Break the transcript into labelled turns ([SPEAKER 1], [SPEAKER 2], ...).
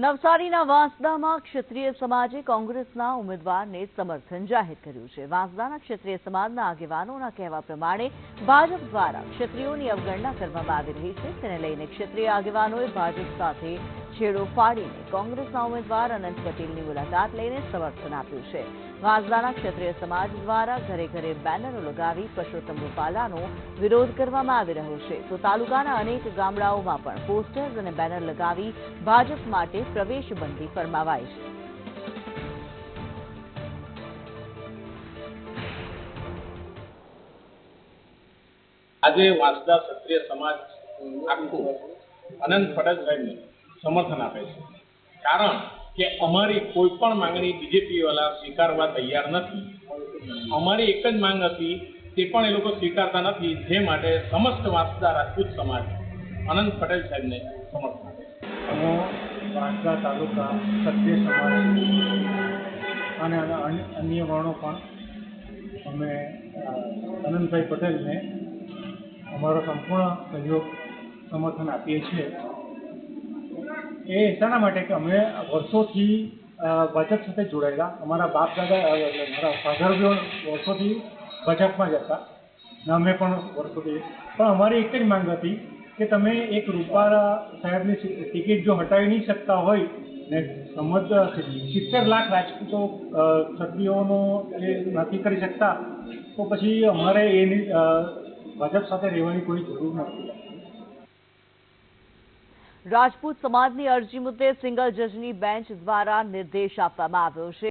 [SPEAKER 1] નવસારીના વાંસદામાં ક્ષત્રિય સમાજે કોંગ્રેસના ઉમેદવારને સમર્થન જાહેર કર્યું છે. વાંસદાના ક્ષત્રિય સમાજના આગેવાનોના કહેવા પ્રમાણે ભાજપ દ્વારા ક્ષત્રિયોની અવગણના કરવામાં આવી રહી છે. તેને લઈને ક્ષત્રિય આગેવાનોએ ભાજપ સાથે છેડો ફાડીને કોંગ્રેસના ઉમેદવાર અનંત પટેલની મુલાકાત લઈને સમર્થન આપ્યું છે. વાંસદાના ક્ષત્રિય સમાજ દ્વારા ઘરે ઘરે બેનરો લગાવી પરસોત્તમ રૂપાલાનો વિરોધ કરવામાં આવી રહ્યો છે. તો તાલુકાના અનેક ગામડાઓમાં પણ પોસ્ટર્સ અને બેનર લગાવી ભાજપ માટે પ્રવેશબંધી ફરમાવાઈ. છે
[SPEAKER 2] આજે વાંસદા ક્ષત્રિય સમાજ આખું અનંત પટેલ સમર્થન આપે છે. કારણ કે અમારી કોઈ પણ માંગણી બીજેપી વાળા સ્વીકારવા તૈયાર નથી. અમારી એક જ માંગ હતી તે પણ એ લોકો સ્વીકારતા નથી જે માટે સમસ્ત વાંસદા રાજપૂત સમાજ અનંત પટેલ સાહેબને સમર્થન આપે છે.
[SPEAKER 3] વાંસદા તાલુકા ક્ષત્રિય સમાજ અને અન્ય વર્ણો પણ અમે આનંદભાઈ પટેલને અમારો સંપૂર્ણ સહયોગ, સમર્થન આપીએ છીએ. એ શાના માટે કે અમે વર્ષોથી ભાજપ સાથે જોડાયેલા. અમારા બાપ દાદા મારા ફાધર વર્ષોથી ભાજપમાં જ હતા. ને અમે પણ વર્ષોથી, પણ અમારી એક જ માંગ હતી કે તમે એક રૂપાલા સાહેબની ટિકિટ જો હટાવી નહીં શકતા હોય ને સમજ, સિત્તેર લાખ રાજપૂતો ક્ષત્રિયોનો એ નથી કરી શકતા, તો પછી અમારે એની ભાજપ સાથે રહેવાની કોઈ જરૂર નથી.
[SPEAKER 1] રાજપૂત સમાજની અરજી મુદ્દે સિંગલ જજની બેન્ચ દ્વારા નિર્દેશ આપવામાં આવ્યો છે.